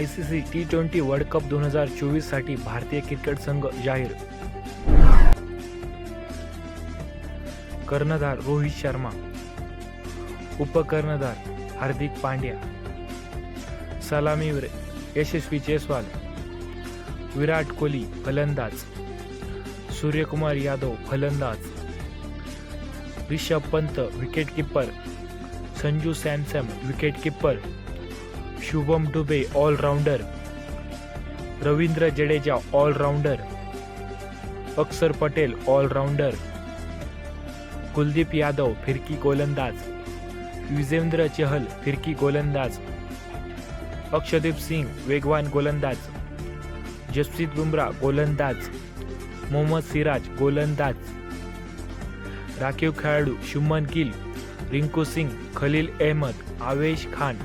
I C C T twenty world cup दोन हजार चोवीससाठी भारतीय क्रिकेट संघ जाहीर. कर्णधार रोहित शर्मा उपकर्णधार हार्दिक पांड्या सलामीवीर यशस्वी जयस्वाल विराट कोहली फलंदाज सूर्यकुमार यादव फलंदाज Rishabh Pant wicketkeeper Sanju Samson wicketkeeper Shubham Dube all-rounder Ravindra Jadeja all-rounder अक्षर पटेल ऑलराऊंडर कुलदीप यादव फिरकी गोलंदाज युजेंद्र चहल फिरकी गोलंदाज अक्षदीप सिंग वेगवान गोलंदाज जसप्रीत बुमरा गोलंदाज मोहम्मद सिराज गोलंदाज राखीव खेळाडू शुमन गिल रिंकू सिंग खलील अहमद आवेश खान